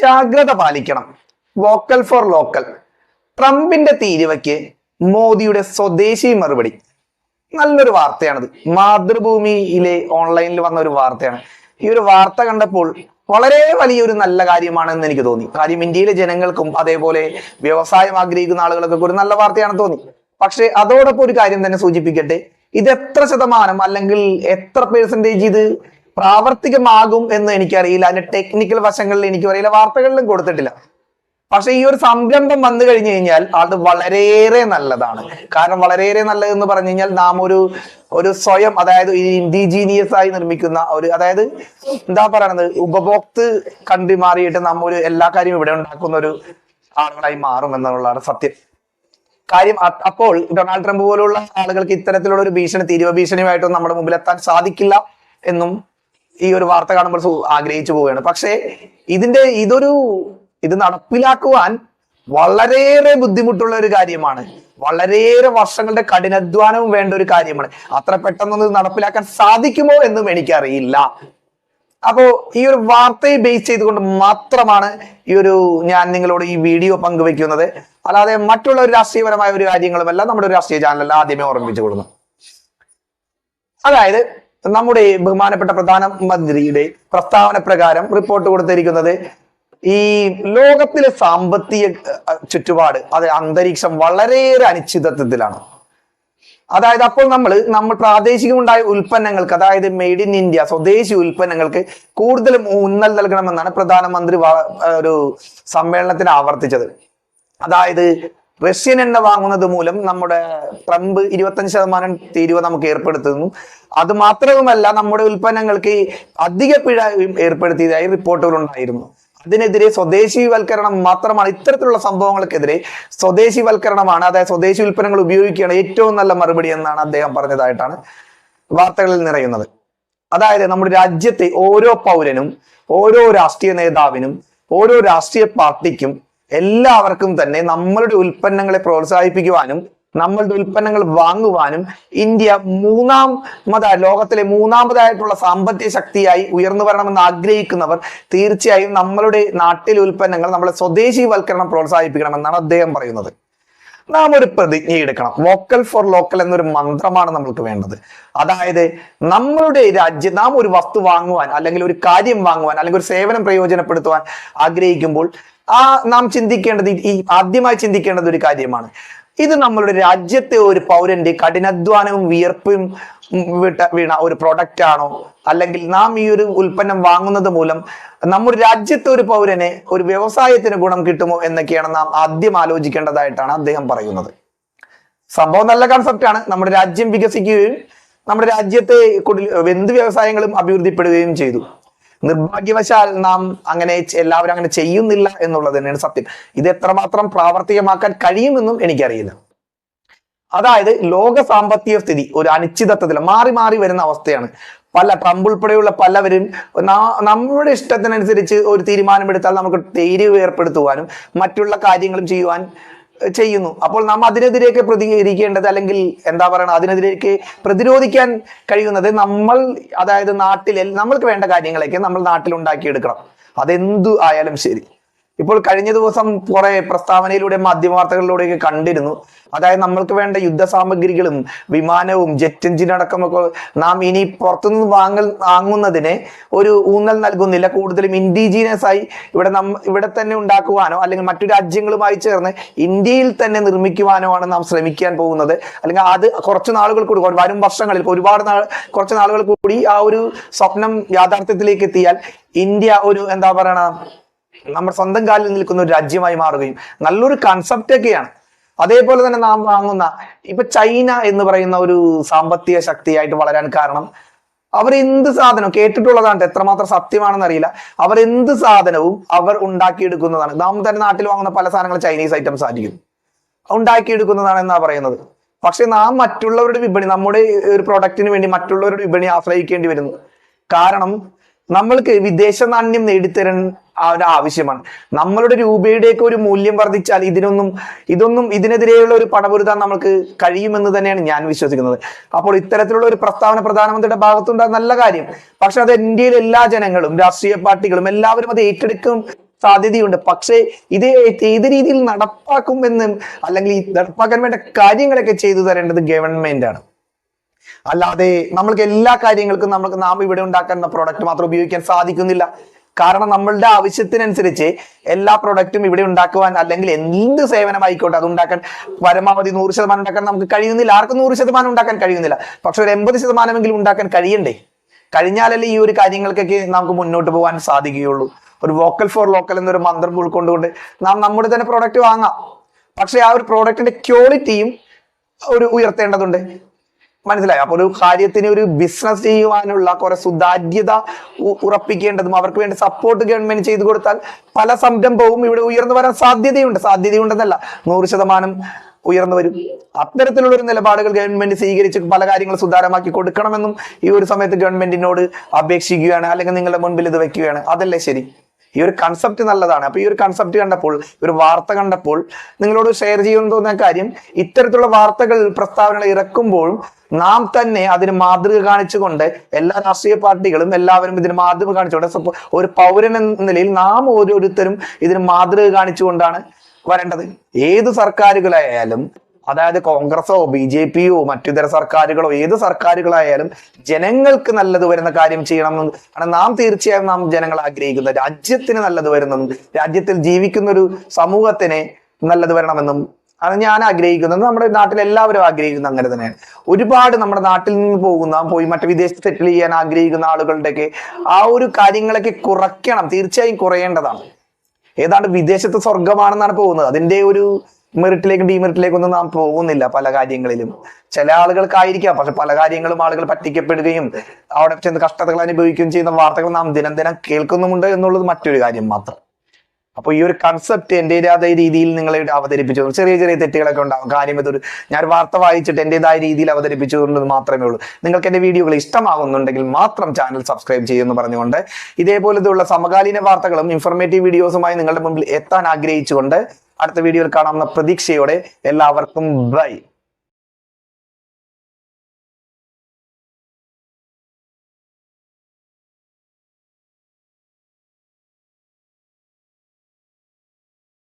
ജാഗ്രത പാലിക്കണം. Vocal for local ട്രംപിന്റെ തീരുവയ്ക്ക് മോദിയുടെ സ്വദേശി മറുപടി. നല്ലൊരു വാർത്തയാണിത്. മാതൃഭൂമിയിലെ ഓൺലൈനിൽ വന്ന ഒരു വാർത്തയാണ്. ഈ ഒരു വാർത്ത കണ്ടപ്പോൾ വളരെ വലിയൊരു നല്ല കാര്യമാണെന്ന് എനിക്ക് തോന്നി. കാര്യം ഇന്ത്യയിലെ ജനങ്ങൾക്കും അതേപോലെ വ്യവസായം ആഗ്രഹിക്കുന്ന ആളുകൾക്കൊക്കെ ഒരു നല്ല വാർത്തയാണെന്ന് തോന്നി. പക്ഷെ അതോടൊപ്പം ഒരു കാര്യം തന്നെ സൂചിപ്പിക്കട്ടെ. ഇത് എത്ര ശതമാനം അല്ലെങ്കിൽ എത്ര പേഴ്സന്റേജ് ഇത് പ്രാവർത്തികമാകും എന്ന് എനിക്കറിയില്ല. അതിന്റെ ടെക്നിക്കൽ വശങ്ങളിൽ എനിക്ക് അറിയില്ല വാർത്തകളിലും കൊടുത്തിട്ടില്ല. പക്ഷെ ഈ ഒരു സംരംഭം വന്നു കഴിഞ്ഞു കഴിഞ്ഞാൽ അത് വളരെയേറെ നല്ലതാണ്. കാരണം വളരെയേറെ നല്ലതെന്ന് പറഞ്ഞു കഴിഞ്ഞാൽ നാം ഒരു ഒരു സ്വയം അതായത് ഇൻഡിജീനിയസ് ആയി നിർമ്മിക്കുന്ന ഒരു അതായത് എന്താ പറയണത്? ഉപഭോക്തൃ കണ്ടി മാറിയിട്ട് നാം ഒരു എല്ലാ കാര്യവും ഇവിടെ ഉണ്ടാക്കുന്ന ഒരു ആളുകളായി മാറും എന്നുള്ളതാണ് സത്യം. കാര്യം അപ്പോൾ ഡൊണാൾഡ് ട്രംപ് പോലുള്ള ആളുകൾക്ക് ഇത്തരത്തിലുള്ള ഒരു ഭീഷണി തീരുവ ഭീഷണിയുമായിട്ടൊന്നും നമ്മുടെ മുമ്പിൽ എത്താൻ സാധിക്കില്ല എന്നും ഈ ഒരു വാർത്ത കാണുമ്പോൾ ആഗ്രഹിച്ചു പോവുകയാണ്. പക്ഷേ ഇതിന്റെ ഇതൊരു ഇത് നടപ്പിലാക്കുവാൻ വളരെയേറെ ബുദ്ധിമുട്ടുള്ള ഒരു കാര്യമാണ്. വളരെയേറെ വർഷങ്ങളുടെ കഠിനാധ്വാനവും വേണ്ട ഒരു കാര്യമാണ്. അത്ര പെട്ടെന്നൊന്നും നടപ്പിലാക്കാൻ സാധിക്കുമോ എന്നും എനിക്കറിയില്ല. അപ്പോ ഈ ഒരു വാർത്തയെ ബേസ് ചെയ്തുകൊണ്ട് മാത്രമാണ് ഈ ഒരു ഞാൻ നിങ്ങളോട് ഈ വീഡിയോ പങ്കുവെക്കുന്നത്. അല്ലാതെ മറ്റുള്ള ഒരു രാഷ്ട്രീയപരമായ ഒരു കാര്യങ്ങളുമല്ല നമ്മുടെ ഒരു രാഷ്ട്രീയ ചാനലല്ല ആദ്യമേ ഓർമ്മിപ്പിച്ചു കൊടുക്കുന്നു അതായത് നമ്മുടെ ബഹുമാനപ്പെട്ട പ്രധാനമന്ത്രിയുടെ പ്രസ്താവന പ്രകാരം റിപ്പോർട്ട് കൊടുത്തിരിക്കുന്നത് ഈ ലോകത്തിലെ സാമ്പത്തിക ചുറ്റുപാട് അത് അന്തരീക്ഷം വളരെയേറെ അനിശ്ചിതത്വത്തിലാണ്. അതായത് അപ്പോൾ നമ്മൾ നമ്മൾ പ്രാദേശികമുണ്ടായ ഉൽപ്പന്നങ്ങൾക്ക് അതായത് മെയ്ഡ് ഇൻ ഇന്ത്യ സ്വദേശി ഉൽപ്പന്നങ്ങൾക്ക് കൂടുതലും ഊന്നൽ നൽകണമെന്നാണ് പ്രധാനമന്ത്രി ഒരു സമ്മേളനത്തിന് ആവർത്തിച്ചത്. അതായത് റഷ്യൻ എണ്ണ വാങ്ങുന്നത് മൂലം നമ്മുടെ ട്രംപ് ഇരുപത്തഞ്ച് ശതമാനം തീരുവ നമുക്ക് ഏർപ്പെടുത്തുന്നു. അത് മാത്രവുമല്ല നമ്മുടെ ഉൽപ്പന്നങ്ങൾക്ക് അധിക പിഴ ഏർപ്പെടുത്തിയതായി റിപ്പോർട്ടുകൾ ഉണ്ടായിരുന്നു അതിനെതിരെ സ്വദേശിവൽക്കരണം മാത്രമാണ് ഇത്തരത്തിലുള്ള സംഭവങ്ങൾക്കെതിരെ സ്വദേശിവൽക്കരണമാണ് അതായത് സ്വദേശി ഉൽപ്പന്നങ്ങൾ ഉപയോഗിക്കുകയാണ് ഏറ്റവും നല്ല മറുപടി എന്നാണ് അദ്ദേഹം പറഞ്ഞതായിട്ടാണ് വാർത്തകളിൽ നിറയുന്നത്. അതായത് നമ്മുടെ രാജ്യത്തെ ഓരോ പൗരനും ഓരോ രാഷ്ട്രീയ നേതാവിനും ഓരോ രാഷ്ട്രീയ പാർട്ടിക്കും എല്ലാവർക്കും തന്നെ നമ്മളുടെ ഉൽപ്പന്നങ്ങളെ പ്രോത്സാഹിപ്പിക്കുവാനും നമ്മളുടെ ഉൽപ്പന്നങ്ങൾ വാങ്ങുവാനും ഇന്ത്യ മൂന്നാമത ലോകത്തിലെ മൂന്നാമതായിട്ടുള്ള സാമ്പത്തിക ശക്തിയായി ഉയർന്നു വരണമെന്ന് ആഗ്രഹിക്കുന്നവർ തീർച്ചയായും നമ്മളുടെ നാട്ടിലെ ഉൽപ്പന്നങ്ങൾ നമ്മളെ സ്വദേശീവൽക്കരണം പ്രോത്സാഹിപ്പിക്കണമെന്നാണ് അദ്ദേഹം പറയുന്നത്. നാം ഒരു പ്രതിജ്ഞ എടുക്കണം. വോക്കൽ ഫോർ ലോക്കൽ എന്നൊരു മന്ത്രമാണ് നമ്മൾക്ക് വേണ്ടത്. അതായത് നമ്മളുടെ രാജ്യം നാം ഒരു വസ്തു വാങ്ങുവാൻ അല്ലെങ്കിൽ ഒരു കാര്യം വാങ്ങുവാൻ അല്ലെങ്കിൽ ഒരു സേവനം പ്രയോജനപ്പെടുത്തുവാൻ ആഗ്രഹിക്കുമ്പോൾ ആ നാം ചിന്തിക്കേണ്ടത് ഈ- ആദ്യമായി ചിന്തിക്കേണ്ടത് ഒരു കാര്യമാണ്. ഇത് നമ്മളുടെ രാജ്യത്തെ ഒരു പൗരന്റെ കഠിനാധ്വാനവും വിയർപ്പും വിട്ട വീണ ഒരു പ്രൊഡക്റ്റ് ആണോ? അല്ലെങ്കിൽ നാം ഈ ഒരു ഉൽപ്പന്നം വാങ്ങുന്നത് മൂലം നമ്മുടെ രാജ്യത്തെ ഒരു പൗരന് ഒരു വ്യവസായത്തിന് ഗുണം കിട്ടുമോ എന്നൊക്കെയാണ് നാം ആദ്യം ആലോചിക്കേണ്ടതായിട്ടാണ് അദ്ദേഹം പറയുന്നത്. സംഭവം നല്ല കൺസെപ്റ്റ് ആണ്. നമ്മുടെ രാജ്യം വികസിക്കുകയും നമ്മുടെ രാജ്യത്തെ എന്ത് വ്യവസായങ്ങളും അഭിവൃദ്ധിപ്പെടുകയും ചെയ്തു. നിർഭാഗ്യവശാൽ നാം അങ്ങനെ എല്ലാവരും അങ്ങനെ ചെയ്യുന്നില്ല എന്നുള്ളത് തന്നെയാണ് സത്യം. ഇത് എത്രമാത്രം പ്രാവർത്തികമാക്കാൻ കഴിയുമെന്നും എനിക്കറിയില്ല. അതായത് ലോക സാമ്പത്തിക സ്ഥിതി ഒരു അനിശ്ചിതത്വത്തിൽ മാറി മാറി വരുന്ന അവസ്ഥയാണ്. പല ട്രംപ് ഉൾപ്പെടെയുള്ള പലവരും നമ്മുടെ ഇഷ്ടത്തിനനുസരിച്ച് ഒരു തീരുമാനമെടുത്താൽ നമുക്ക് തീരുവ ഏർപ്പെടുത്തുവാനും മറ്റുള്ള കാര്യങ്ങളും ചെയ്യുവാൻ ചെയ്യുന്നു. അപ്പോൾ നാം അതിനെതിരെയൊക്കെ പ്രതികരിക്കേണ്ടത് അല്ലെങ്കിൽ എന്താ പറയണം അതിനെതിരെയൊക്കെ പ്രതിരോധിക്കാൻ കഴിയുന്നത് നമ്മൾ അതായത് നാട്ടിൽ നമ്മൾക്ക് വേണ്ട കാര്യങ്ങളൊക്കെ നമ്മൾ നാട്ടിൽ ഉണ്ടാക്കിയെടുക്കണം. അതെന്തു ആയാലും ശരി. ഇപ്പോൾ കഴിഞ്ഞ ദിവസം കുറെ പ്രസ്താവനയിലൂടെ മാധ്യമവാർത്തകളിലൂടെയൊക്കെ കണ്ടിരുന്നു. അതായത് നമ്മൾക്ക് വേണ്ട യുദ്ധ സാമഗ്രികളും വിമാനവും ജെറ്റ് എഞ്ചിൻ അടക്കമൊക്കെ നാം ഇനി പുറത്തുനിന്ന് വാങ്ങൽ വാങ്ങുന്നതിന് ഒരു ഊന്നൽ നൽകുന്നില്ല. കൂടുതലും ഇൻഡിജീനിയസ് ആയി ഇവിടെ നം ഇവിടെ തന്നെ ഉണ്ടാക്കുവാനോ അല്ലെങ്കിൽ മറ്റു രാജ്യങ്ങളുമായി ചേർന്ന് ഇന്ത്യയിൽ തന്നെ നിർമ്മിക്കുവാനോ ആണ് നാം ശ്രമിക്കാൻ പോകുന്നത്. അല്ലെങ്കിൽ അത് കുറച്ച് നാളുകൾ കൂടി വരും വർഷങ്ങളിൽ ഒരുപാട് നാൾ കുറച്ച് നാളുകൾ കൂടി ആ ഒരു സ്വപ്നം യാഥാർത്ഥ്യത്തിലേക്ക് എത്തിയാൽ ഇന്ത്യ ഒരു എന്താ പറയണ നമ്മുടെ സ്വന്തം കാലിൽ നിൽക്കുന്ന ഒരു രാജ്യമായി മാറുകയും നല്ലൊരു കൺസെപ്റ്റ് ഒക്കെയാണ്. അതേപോലെ തന്നെ നാം വാങ്ങുന്ന ഇപ്പൊ ചൈന എന്ന് പറയുന്ന ഒരു സാമ്പത്തിക ശക്തിയായിട്ട് വളരാൻ കാരണം അവർ എന്ത് സാധനം കേട്ടിട്ടുള്ളതാണ് എത്രമാത്രം സത്യമാണെന്ന് അറിയില്ല. എന്ത് സാധനവും അവർ ഉണ്ടാക്കിയെടുക്കുന്നതാണ്. നാം തന്നെ നാട്ടിൽ വാങ്ങുന്ന പല സാധനങ്ങൾ ചൈനീസ് ഐറ്റംസ് ആയിരിക്കും. ഉണ്ടാക്കിയെടുക്കുന്നതാണ് എന്നാ പറയുന്നത്. പക്ഷെ നാം മറ്റുള്ളവരുടെ വിപണി നമ്മുടെ ഒരു പ്രൊഡക്റ്റിന് വേണ്ടി മറ്റുള്ളവരുടെ വിപണി ആശ്രയിക്കേണ്ടി വരുന്നു. കാരണം നമ്മൾക്ക് വിദേശ നാണ്യം നേടിത്തരാൻ ഒരു ആവശ്യമാണ്. നമ്മളുടെ രൂപയുടെയൊക്കെ ഒരു മൂല്യം വർദ്ധിച്ചാൽ ഇതിനൊന്നും ഇതൊന്നും ഇതിനെതിരെയുള്ള ഒരു പടപൊരുതാൻ നമുക്ക് കഴിയുമെന്ന് തന്നെയാണ് ഞാൻ വിശ്വസിക്കുന്നത്. അപ്പോൾ ഇത്തരത്തിലുള്ള ഒരു പ്രസ്താവന പ്രധാനമന്ത്രിയുടെ ഭാഗത്തുണ്ടാ നല്ല കാര്യം. പക്ഷെ അത് ഇന്ത്യയിലെ എല്ലാ ജനങ്ങളും രാഷ്ട്രീയ പാർട്ടികളും എല്ലാവരും അത് ഏറ്റെടുക്കും സാധ്യതയുണ്ട്. പക്ഷേ ഇത് ഏത് രീതിയിൽ നടപ്പാക്കുമെന്നും അല്ലെങ്കിൽ നടപ്പാക്കാൻ വേണ്ട കാര്യങ്ങളൊക്കെ ചെയ്തു തരേണ്ടത് ഗവൺമെന്റ് ആണ് അല്ലാതെ നമ്മൾക്ക് എല്ലാ കാര്യങ്ങൾക്കും നമുക്ക് നാം ഇവിടെ ഉണ്ടാക്കുന്ന പ്രോഡക്റ്റ് മാത്രം ഉപയോഗിക്കാൻ സാധിക്കുന്നില്ല. കാരണം നമ്മളുടെ ആവശ്യത്തിനനുസരിച്ച് എല്ലാ പ്രൊഡക്റ്റും ഇവിടെ ഉണ്ടാക്കുവാൻ അല്ലെങ്കിൽ എന്ത് സേവനമായിക്കോട്ടെ അത് ഉണ്ടാക്കാൻ പരമാവധി നൂറ് ശതമാനം ഉണ്ടാക്കാൻ നമുക്ക് കഴിയുന്നില്ല. ആർക്കും നൂറ് ശതമാനം ഉണ്ടാക്കാൻ കഴിയുന്നില്ല. പക്ഷെ ഒരു എൺപത് ശതമാനമെങ്കിലും ഉണ്ടാക്കാൻ കഴിയണ്ടേ? കഴിഞ്ഞാലല്ലേ ഈ ഒരു കാര്യങ്ങൾക്കൊക്കെ നമുക്ക് മുന്നോട്ട് പോകാൻ സാധിക്കുകയുള്ളൂ. ഒരു വോക്കൽ ഫോർ ലോക്കൽ എന്നൊരു മന്ത്രം ഉൾക്കൊണ്ടുകൊണ്ട് നാം നമ്മുടെ തന്നെ പ്രോഡക്റ്റ് വാങ്ങാം. പക്ഷെ ആ ഒരു പ്രോഡക്റ്റിന്റെ ക്വാളിറ്റിയും ഒരു ഉയർത്തേണ്ടതുണ്ട്. മനസ്സിലായോ. അപ്പൊ ഒരു കാര്യത്തിന് ഒരു ബിസിനസ് ചെയ്യുവാനുള്ള കുറെ സുതാര്യത ഉറപ്പിക്കേണ്ടതും അവർക്ക് വേണ്ടി സപ്പോർട്ട് ഗവൺമെന്റ് ചെയ്തു കൊടുത്താൽ പല സംരംഭവും ഇവിടെ ഉയർന്നു വരാൻ സാധ്യതയുണ്ട്. സാധ്യതയുണ്ടെന്നല്ല നൂറ് ശതമാനം ഉയർന്നു വരും. അത്തരത്തിലുള്ള ഒരു നിലപാടുകൾ ഗവൺമെന്റ് സ്വീകരിച്ച് പല കാര്യങ്ങൾ സുതാരമാക്കി കൊടുക്കണമെന്നും ഈ ഒരു സമയത്ത് ഗവൺമെന്റിനോട് അപേക്ഷിക്കുകയാണ് അല്ലെങ്കിൽ നിങ്ങളുടെ മുൻപിൽ ഇത് വെക്കുകയാണ്. അതല്ലേ ശരി? ഈ ഒരു കൺസെപ്റ്റ് നല്ലതാണ്. അപ്പൊ ഈ ഒരു കൺസെപ്റ്റ് കണ്ടപ്പോൾ ഒരു വാർത്ത കണ്ടപ്പോൾ നിങ്ങളോട് ഷെയർ ചെയ്യുമെന്ന് തോന്നുന്ന കാര്യം ഇത്തരത്തിലുള്ള വാർത്തകൾ പ്രസ്താവനകൾ ഇറക്കുമ്പോഴും നാം തന്നെ അതിന് മാതൃക കാണിച്ചുകൊണ്ട് എല്ലാ രാഷ്ട്രീയ പാർട്ടികളും എല്ലാവരും ഇതിന് മാതൃക കാണിച്ചുകൊണ്ട് ഒരു പൗരൻ എന്ന നിലയിൽ നാം ഓരോരുത്തരും ഇതിന് മാതൃക കാണിച്ചുകൊണ്ടാണ് വരേണ്ടത്. ഏത് സർക്കാരുകളായാലും അതായത് കോൺഗ്രസോ ബി ജെ പിയോ മറ്റിതര സർക്കാരുകളോ ഏത് സർക്കാരുകളായാലും ജനങ്ങൾക്ക് നല്ലത് വരുന്ന കാര്യം ചെയ്യണം കാരണം നാം തീർച്ചയായും നാം ജനങ്ങൾ ആഗ്രഹിക്കുന്ന രാജ്യത്തിന് നല്ലത് വരുന്നതും രാജ്യത്തിൽ ജീവിക്കുന്ന ഒരു സമൂഹത്തിന് നല്ലത് വരണമെന്നും ആണ് ഞാൻ ആഗ്രഹിക്കുന്നത്. നമ്മുടെ നാട്ടിൽ എല്ലാവരും ആഗ്രഹിക്കുന്നത് അങ്ങനെ തന്നെയാണ്. ഒരുപാട് നമ്മുടെ നാട്ടിൽ നിന്ന് പോകുന്ന പോയി മറ്റു വിദേശത്ത് സെറ്റിൽ ചെയ്യാൻ ആഗ്രഹിക്കുന്ന ആളുകളുടെയൊക്കെ ആ ഒരു കാര്യങ്ങളൊക്കെ കുറയ്ക്കണം. തീർച്ചയായും കുറയേണ്ടതാണ്. ഏതാണ്ട് വിദേശത്ത് സ്വർഗമാണെന്നാണ് പോകുന്നത്. അതിന്റെ ഒരു മെറിറ്റിലേക്കും ഡിമെറിറ്റിലേക്കും ഒന്നും നാം പോകുന്നില്ല പല കാര്യങ്ങളിലും. ചില ആളുകൾക്കായിരിക്കാം. പക്ഷെ പല കാര്യങ്ങളും ആളുകൾ പറ്റിക്കപ്പെടുകയും അവിടെ ചെന്ന് കഷ്ടതകൾ അനുഭവിക്കുകയും ചെയ്യുന്ന വാർത്തകൾ നാം ദിനം ദിനം കേൾക്കുന്നുമുണ്ട് എന്നുള്ളത് മറ്റൊരു കാര്യം മാത്രം. അപ്പൊ ഈ ഒരു കൺസെപ്റ്റ് എന്റേതായ രീതിയിൽ നിങ്ങളെ അവതരിപ്പിച്ചു ചെറിയ ചെറിയ തെറ്റുകളൊക്കെ ഉണ്ടാകും കാര്യം ഇതൊരു ഞാൻ വാർത്ത വായിച്ചിട്ട് എന്റേതായ രീതിയിൽ അവതരിപ്പിച്ചുകൊണ്ട് മാത്രമേ ഉള്ളൂ. നിങ്ങൾക്ക് എന്റെ വീഡിയോകൾ ഇഷ്ടമാകുന്നുണ്ടെങ്കിൽ മാത്രം ചാനൽ സബ്സ്ക്രൈബ് ചെയ്യുമെന്ന് പറഞ്ഞുകൊണ്ട് ഇതേപോലത്തെയുള്ള സമകാലീന വാർത്തകളും ഇൻഫർമേറ്റീവ് വീഡിയോസുമായി നിങ്ങളുടെ മുമ്പിൽ എത്താൻ ആഗ്രഹിച്ചുകൊണ്ട് അടുത്ത വീഡിയോയിൽ കാണാവുന്ന പ്രതീക്ഷയോടെ എല്ലാവർക്കും ബൈ